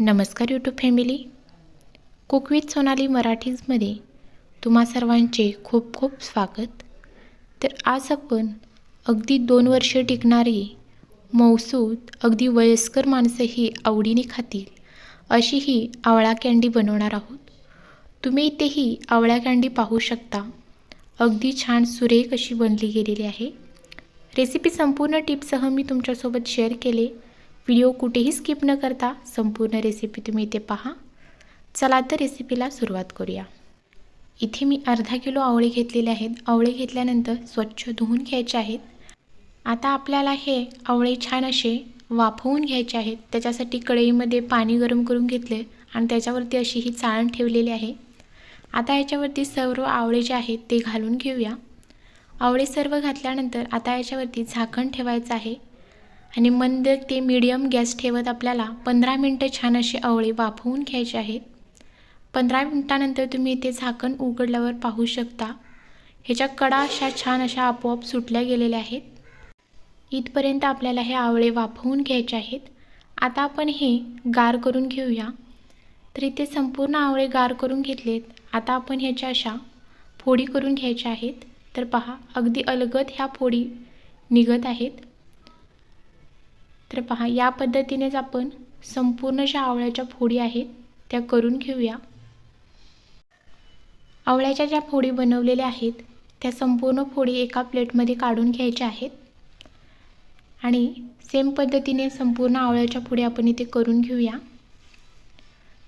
नमस्कार YouTube family cook with Sonali मराठीजमध्ये तुम्हा सर्वांचे खूप खूप स्वागत. तर आज आपण अगदी दोन वर्ष टिकणारी मौसूद अगदी वयस्कर माणसंही आवडीने खातील अशी ही आवळा कँडी बनवणार आहोत. तुम्ही इथेही आवळा कँडी पाहू शकता. अगदी छान सुरेख अशी बनली गेलेली आहे. रेसिपी संपूर्ण टिपसह मी तुमच्यासोबत शेअर केले. व्हिडिओ कुठेही स्किप न करता संपूर्ण रेसिपी तुम्ही इथे पहा. चला तर रेसिपीला सुरुवात करूया. इथे मी अर्धा किलो आवळे घेतलेले आहेत. आवळे घेतल्यानंतर स्वच्छ धुवून घ्यायचे आहेत. आता आपल्याला हे आवळे छान असे वाफवून घ्यायचे आहेत. त्याच्यासाठी कढईमध्ये पाणी गरम करून घेतले आणि त्याच्यावरती अशी ही चाळण ठेवलेली आहे. आता याच्यावरती सर्व आवळे जे आहेत ते घालून घेऊया. आवळे सर्व घातल्यानंतर आता याच्यावरती झाकण ठेवायचं आहे. आणि मंद ते मीडियम गॅस ठेवत आपल्याला पंधरा मिनटं छान असे आवळे वाफवून घ्यायचे आहेत पंधरा मिनटानंतर तुम्ही इथे झाकण उघडल्यावर पाहू शकता. ह्याच्या कडा अशा छान अशा आपोआप सुटल्या गेलेल्या आहेत. इथपर्यंत आपल्याला हे आवळे वाफवून घ्यायचे आहेत. आता आपण हे गार करून घेऊया. तर इथे संपूर्ण आवळे गार करून घेतलेत. आता आपण ह्याच्या अशा फोडी करून घ्यायच्या आहेत. तर पहा अगदी अलगद ह्या फोडी निघत आहेत. तर पहा या पद्धतीनेच आपण संपूर्ण ज्या आवळ्याच्या फोडी आहेत त्या करून घेऊया. आवळ्याच्या ज्या फोडी बनवलेल्या आहेत त्या संपूर्ण फोडी एका प्लेटमध्ये काढून घ्यायच्या आहेत. आणि सेम पद्धतीने संपूर्ण आवळ्याच्या फोडी आपण इथे करून घेऊया.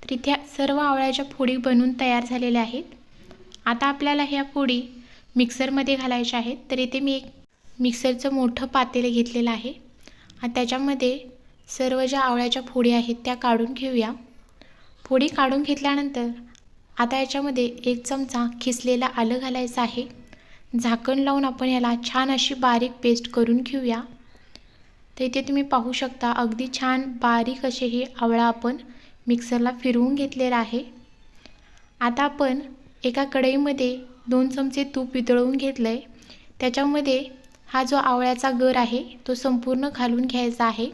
तर इथे सर्व आवळ्याच्या फोडी बनवून तयार झालेल्या आहेत. आता आपल्याला ह्या फोडी मिक्सरमध्ये घालायच्या आहेत. तर इथे मी एक मिक्सरचं मोठं पातेलं घेतलेलं आहे. आणि त्याच्यामध्ये सर्व ज्या आवळ्याच्या फोडी आहेत त्या काढून घेऊया. फोडी काढून घेतल्यानंतर आता याच्यामध्ये एक चमचा खिसलेला आलं घालायचं आहे. झाकण लावून आपण याला छान अशी बारीक पेस्ट करून घेऊया. तर इथे तुम्ही पाहू शकता अगदी छान बारीक असे हे आवळा आपण मिक्सरला फिरवून घेतलेला आहे. आता आपण एका कढईमध्ये दोन चमचे तूप वितळवून घेतलं आहे त्याच्यामध्ये हा जो आवळ्याचा गर आहे तो संपूर्ण घालून घ्यायचा आहे.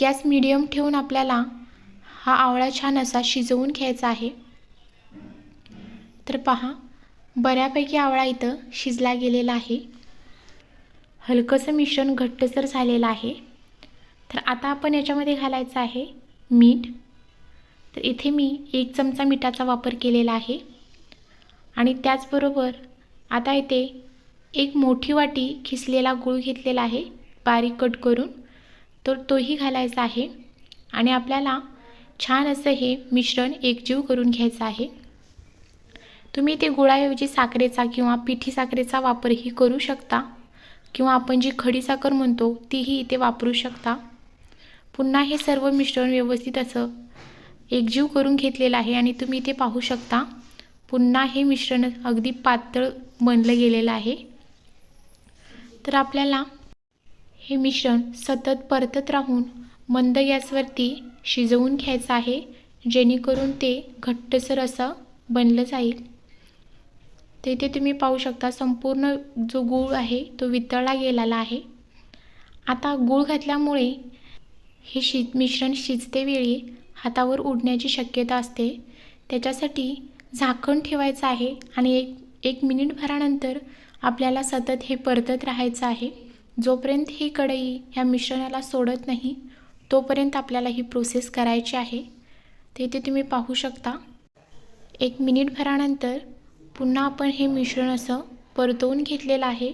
गॅस मिडियम ठेवून आपल्याला हा आवळा छान असा शिजवून घ्यायचा आहे. तर पहा बऱ्यापैकी आवळा इथं शिजला गेलेला आहे. हलकंसं मिश्रण घट्टसर झालेलं आहे. तर आता आपण याच्यामध्ये घालायचं आहे मीठ. तर इथे मी एक चमचा मिठाचा वापर केलेला आहे. आणि त्याचबरोबर आता इथे एक मोठी वाटी खिसलेला गूळ घेतलेला आहे बारीक कट करून. तर तोही घालायचा आहे आणि आपल्याला छान असं हे मिश्रण एकजीव करून घ्यायचं आहे. तुम्ही ते गुळाऐवजी साखरेचा किंवा पिठी साखरेचा वापरही करू शकता किंवा आपण जी खडी साखर म्हणतो तीही इथे वापरू शकता. पुन्हा हे सर्व मिश्रण व्यवस्थित असं एकजीव करून घेतलेलं आहे आणि तुम्ही इथे पाहू शकता पुन्हा हे मिश्रण अगदी पातळ बनलं गेलेलं आहे. तर आपल्याला हे मिश्रण सतत परतत राहून मंद गॅसवरती शिजवून घ्यायचं आहे जेणेकरून ते घट्टसर असं बनलं जाईल. तर इथे तुम्ही पाहू शकता संपूर्ण जो गूळ आहे तो वितळला गेलेला आहे. आता गूळ घातल्यामुळे हे शि मिश्रण शिजतेवेळी हातावर उडण्याची शक्यता असते. त्याच्यासाठी झाकण ठेवायचं आहे आणि एक एक मिनिटभरानंतर आपल्याला सतत हे परतत राहायचं आहे. जोपर्यंत ही कढई ह्या मिश्रणाला सोडत नाही तोपर्यंत आपल्याला ही प्रोसेस करायची आहे. ते इथे तुम्ही पाहू शकता एक मिनिटभरानंतर पुन्हा आपण हे मिश्रण असं परतवून घेतलेलं आहे.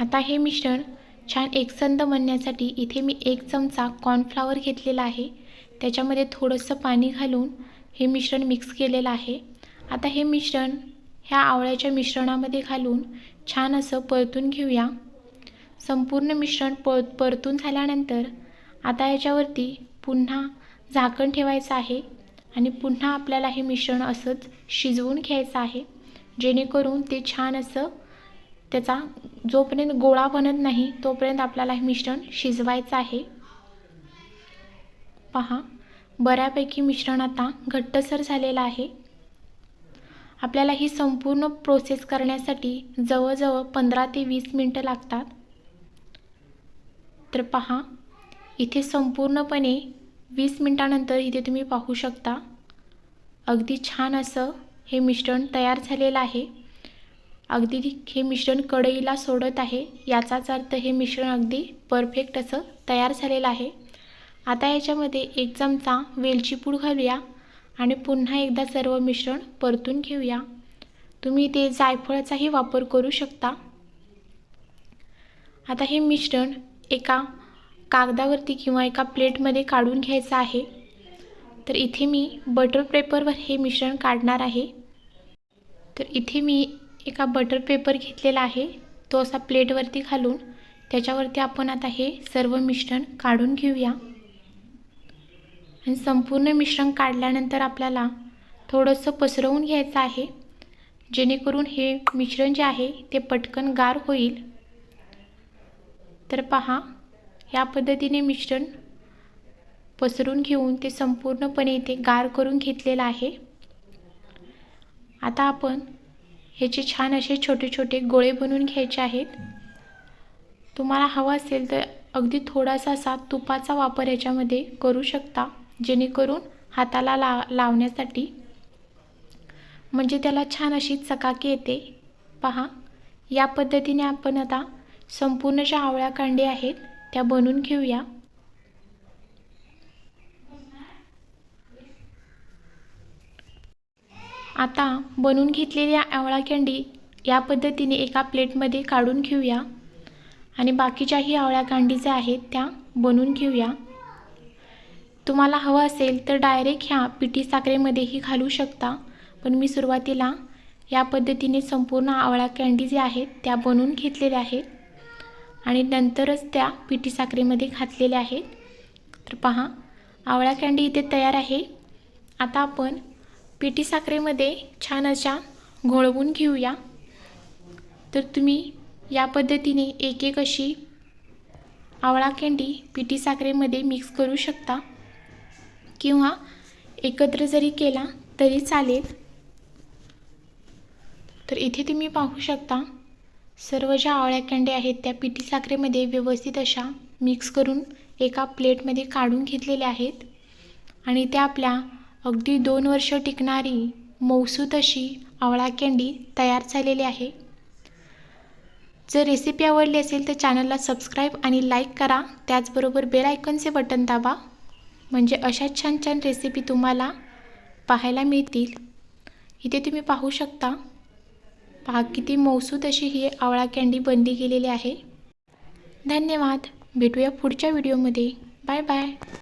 आता हे मिश्रण छान एकसंद बनण्यासाठी इथे मी एक चमचा कॉर्नफ्लावर घेतलेला आहे. त्याच्यामध्ये थोडंसं पाणी घालून हे मिश्रण मिक्स केलेलं आहे. आता हे मिश्रण ह्या आवळ्याच्या मिश्रणामध्ये घालून छान असं परतून घेऊया. संपूर्ण मिश्रण पळ परतून झाल्यानंतर आता याच्यावरती पुन्हा झाकण ठेवायचं आहे आणि पुन्हा आपल्याला हे मिश्रण असंच शिजवून घ्यायचं आहे. जेणेकरून ते छान असं त्याचा जोपर्यंत गोळा बनत नाही तोपर्यंत आपल्याला हे मिश्रण शिजवायचं आहे. पहा बऱ्यापैकी मिश्रण आता घट्टसर झालेलं आहे. आपल्याला ही संपूर्ण प्रोसेस करण्यासाठी जवळजवळ पंधरा ते वीस मिनटं लागतात. तर पहा इथे संपूर्णपणे वीस मिनटानंतर इथे तुम्ही पाहू शकता अगदी छान असं हे मिश्रण तयार झालेलं आहे. अगदी हे मिश्रण कढईला सोडत आहे याचाच अर्थ हे मिश्रण अगदी परफेक्ट असं तयार झालेलं आहे. आता याच्यामध्ये एक चमचा वेलची पूड घालूया. आणि पुन्हा एकदा सर्व मिश्रण परतून घेऊया. तुम्ही ते जायफळाचाही वापर करू शकता. आता हे मिश्रण एका कागदावरती किंवा एका प्लेटमध्ये काढून घ्यायचं आहे. तर इथे मी बटर पेपरवर हे मिश्रण काढणार आहे. तर इथे मी एका बटर पेपर घेतलेला आहे. तो असा प्लेटवरती घालून त्याच्यावरती आपण आता हे सर्व मिश्रण काढून घेऊया. आणि संपूर्ण मिश्रण काढल्यानंतर आपल्याला थोडंसं पसरवून घ्यायचं आहे. जेणेकरून हे मिश्रण जे आहे ते पटकन गार होईल. तर पहा या पद्धतीने मिश्रण पसरून घेऊन ते संपूर्णपणे इथे गार करून घेतलेलं आहे. आता आपण ह्याचे छान असे छोटे छोटे गोळे बनवून घ्यायचे आहेत. तुम्हाला हवं असेल तर अगदी थोडासा असा तुपाचा वापर याच्यामध्ये करू शकता. जेणेकरून हाताला ला लावण्यासाठी म्हणजे त्याला छान अशी चकाकी येते. पहा या पद्धतीने आपण आता संपूर्ण ज्या आवळ्या कांडी आहेत त्या बनवून घेऊया. आता बनवून घेतलेल्या आवळा कँडी या पद्धतीने एका प्लेटमध्ये काढून घेऊया. आणि बाकीच्याही आवळ्या कांडी ज्या आहेत त्या बनवून घेऊया. तुम्हाला हवं असेल तर डायरेक्ट ह्या पिठी साखरेमध्येही घालू शकता. पण मी सुरुवातीला या पद्धतीने संपूर्ण आवळा कँडी ज्या आहेत त्या बनवून घेतलेल्या आहेत. आणि नंतरच त्या पिठी साखरेमध्ये घातलेल्या आहेत. तर पहा आवळा कँडी इथे तयार आहे. आता आपण पिठी साखरेमध्ये छान अशा घोळवून घेऊया. तर तुम्ही या पद्धतीने एक एक अशी आवळा कँडी पिठी साखरेमध्ये मिक्स करू शकता. किंवा एकत्र जरी केला तरी चालेल. तर इथे तुम्ही पाहू शकता सर्व ज्या आवळ्या कंडे आहेत त्या पिठी साखरेमध्ये व्यवस्थित अशा मिक्स करून एका प्लेटमध्ये काढून घेतलेल्या आहेत. आणि त्या आपल्या अगदी दोन वर्ष टिकणारी मौसूत अशी आवळा कँडी तयार झालेली आहे. जर रेसिपी आवडली असेल तर चॅनलला सबस्क्राईब आणि लाईक करा. त्याचबरोबर बेल आयकॉनचे बटन दाबा. म्हणजे अशा छान छान रेसिपी तुम्हाला पाहायला मिळतील. इथे तुम्ही पाहू शकता पहा किती मौसूद अशी ही आवळा कँडी बनली गेलेली आहे. धन्यवाद. भेटूया पुढच्या व्हिडिओमध्ये बाय बाय